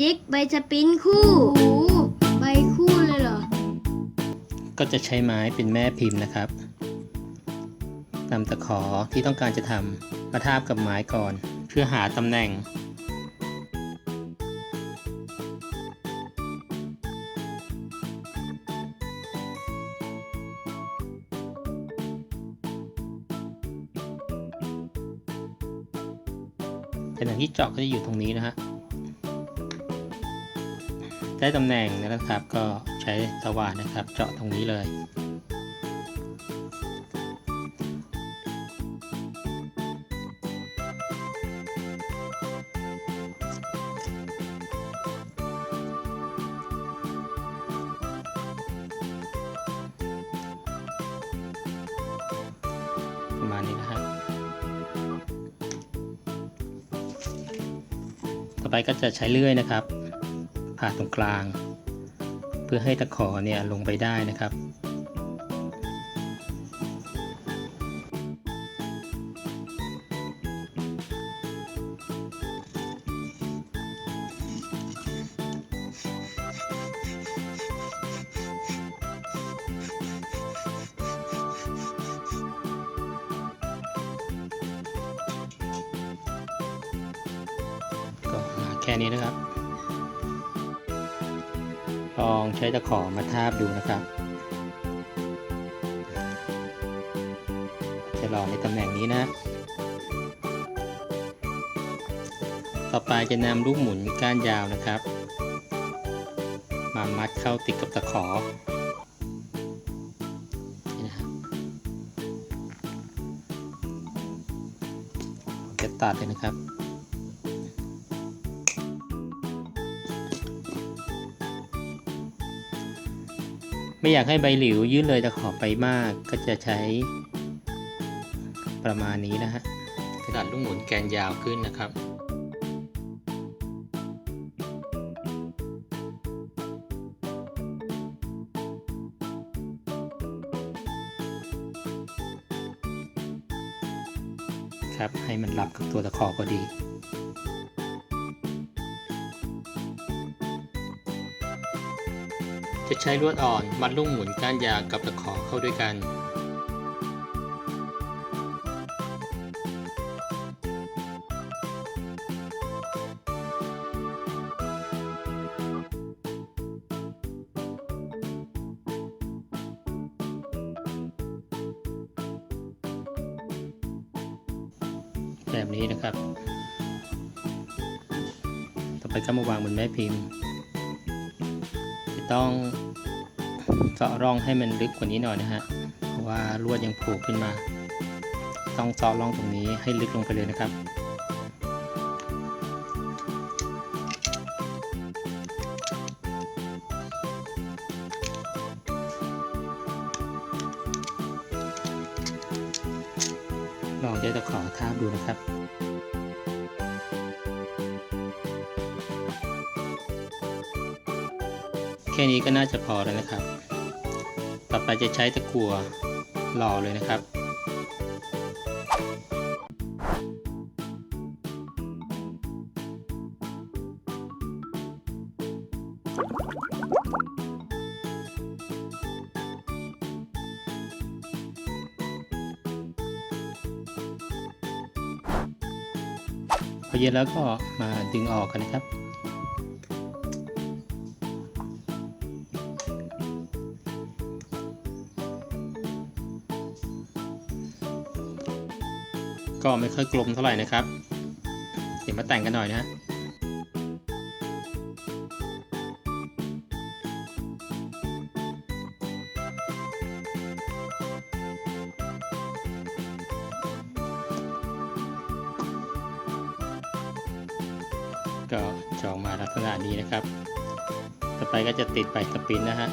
จิกใบสปรินคู่โอ้ใบคู่เลยเหรอ ก็จะใช้ไม้เป็นแม่พิมพ์นะครับนำตะขอที่ต้องการจะทำมาทาบกับไม้ก่อน เพื่อหาตำแหน่งตำแหน่งที่เจาะก็จะอยู่ตรงนี้นะฮะ ได้ตำแหน่งนะครับก็ใช้สว่านนะครับ เจาะตรงนี้เลยประมาณนี้นะครับ ต่อไปก็จะใช้เลื่อยนะครับ ผ่าตรงกลาง เพื่อให้ตะขอเนี่ยลงไปได้นะครับก็แค่นี้นะครับ ลองใช้ตะขอมาทาบดูนะครับ จะลองในตำแหน่งนี้นะ ต่อไปจะนำลูกหมุนก้านยาวนะครับ มามัดเข้าติดกับตะขอนะครับจะตัดเลยนะครับ ไม่อยากให้ใบหลิวยื่นเลยตะขอไปมาก ก็จะใช้ประมาณนี้นะฮะกระดาษลูกหมุนแกนยาวขึ้นนะครับครับให้มันรับกับตัวตะขอพอดี จะใช้ลวดอ่อนมัดลูกหมุนก้านยากับตะขอเข้าด้วยกันแบบนี้นะครับ ต่อไปก็มาวางบนแม่พิมพ์ ต้องเจาะร่องให้มันลึกกว่านี้หน่อยนะฮะ เพราะว่าลวดยังผูกขึ้นมา ต้องเจาะร่องตรงนี้ให้ลึกลงไปเลยนะครับลองใช้ตะขอทาบดูนะครับ แค่นี้ก็น่าจะพอแล้วนะครับ ต่อไปจะใช้ตะกั่วหล่อเลยนะครับพอเย็นแล้วก็มาดึงออกกันนะครับ ก็ไม่ค่อยกลมเท่าไหร่นะครับ เดี๋ยวมาแต่งกันหน่อยนะก็จะออกมาลักษณะนี้นะครับ ต่อไปก็จะติดไปสปรินนะฮะ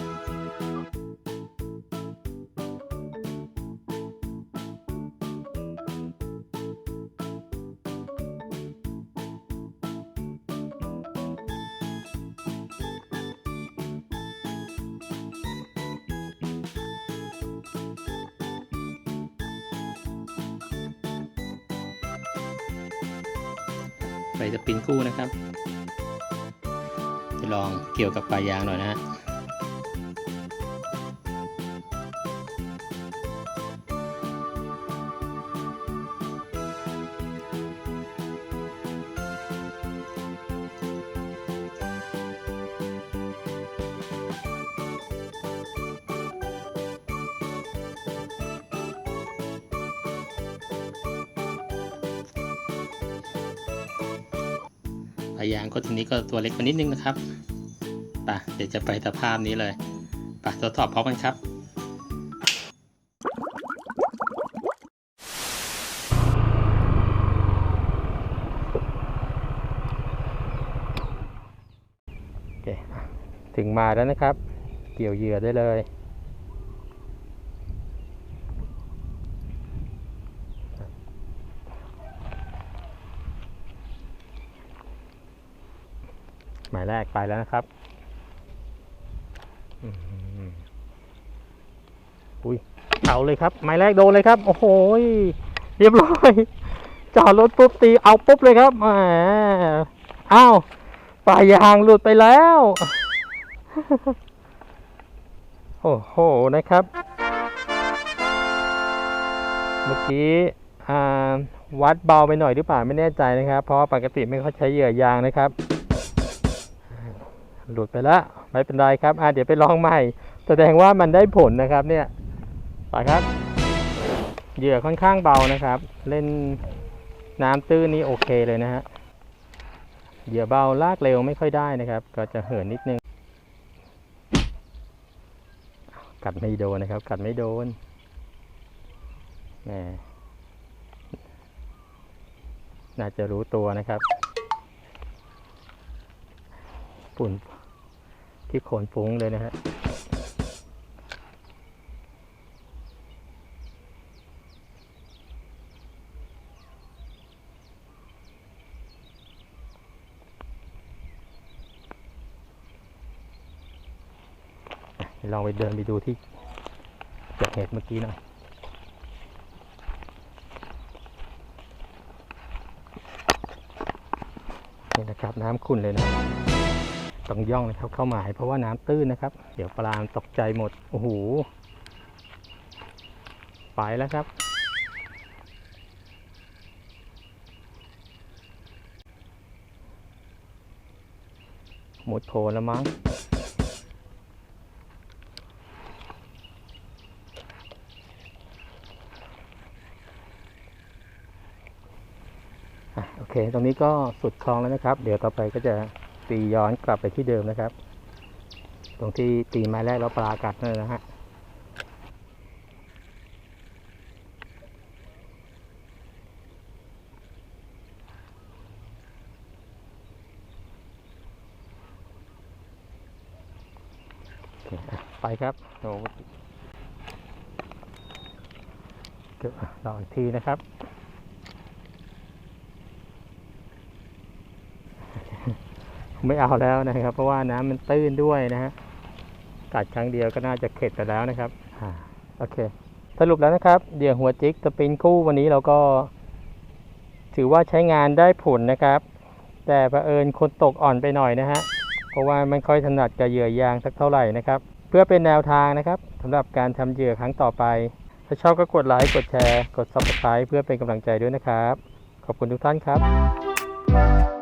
ใส่สปรินกู้นะครับ จะลองเกี่ยวกับปลายยางหน่อยนะฮะายางก็ทีนี้ก็ตัวเล็กกว่านิดนึงนะครับปะเดี๋ยวจะไปสภาพนี้เลยปะทดสอบพร้อมกันครับโอเคถึงมาแล้วนะครับ เกี่ยวเหยื่อได้เลย หมายแรกไปแล้วนะครับ อุ้ยเอาเลยครับ หมายแรกโดนเลยครับ โอ้โห เรียบร้อย จอดรถปุ๊บตีเอาปุ๊บเลยครับแหมอ้าวปลายยางหลุดไปแล้ว โอ้โห นะครับ เมื่อกี้วัดเบาไปหน่อยหรือเปล่าไม่แน่ใจนะครับ เพราะปกติไม่ค่อยใช้เหยื่อยางนะครับ หลุดไปแล้วไม่เป็นไรครับอะเดี๋ยวไปลองใหม่ แสดงว่ามันได้ผลนะครับเนี่ยไปครับเหยื่อค่อนข้างเบานะครับ เล่นน้ำตื้นนี่โอเคเลยนะฮะเหยื่อเบาลากเร็วไม่ค่อยได้นะครับ ก็จะเหินนิดนึง กัดไม่โดนนะครับ กัดไม่โดนแหมน่าจะรู้ตัวนะครับฝุ่น ที่โขนฟุ้งเลยนะฮะลองไปเดินไปดูที่เกิดเหตุเมื่อกี้หน่อยนี่นะครับน้ำขุ่นเลยนะ ต้องย่องนะครับ เข้าหมายเพราะว่าน้ำตื้นนะครับ เดี๋ยวปลามตกใจหมด โอ้โห ไปแล้วครับ หมดโผล่แล้วมั้งโอเค ตรงนี้ก็สุดคลองแล้วนะครับ เดี๋ยวต่อไปก็จะ ตีย้อนกลับไปที่เดิมนะครับ ตรงที่ตีไม้แรกแล้วปลากัดนั่นนะฮะโอเคอะไปครับโอ้เก็บอะรออีกทีนะครับ ไม่เอาแล้วนะครับ เพราะว่าน้ำมันตื้นด้วยนะฮะกัดครั้งเดียวก็น่าจะเข็ดไปแล้วนะครับโอเค สรุปแล้วนะครับเหยื่อหัวจิกสปรินคู่วันนี้เราก็ ถือว่าใช้งานได้ผลนะครับ แต่ประเอิญคนตกอ่อนไปหน่อยนะฮะเพราะว่าไม่ค่อยถนัดกับเหยื่อยางสักเท่าไหร่นะครับ เพื่อเป็นแนวทางนะครับสำหรับการทำเหยื่อครั้งต่อไป ถ้าชอบก็กดไลค์กดแชร์ กด subscribe เพื่อเป็นกำลังใจด้วยนะครับ ขอบคุณทุกท่านครับ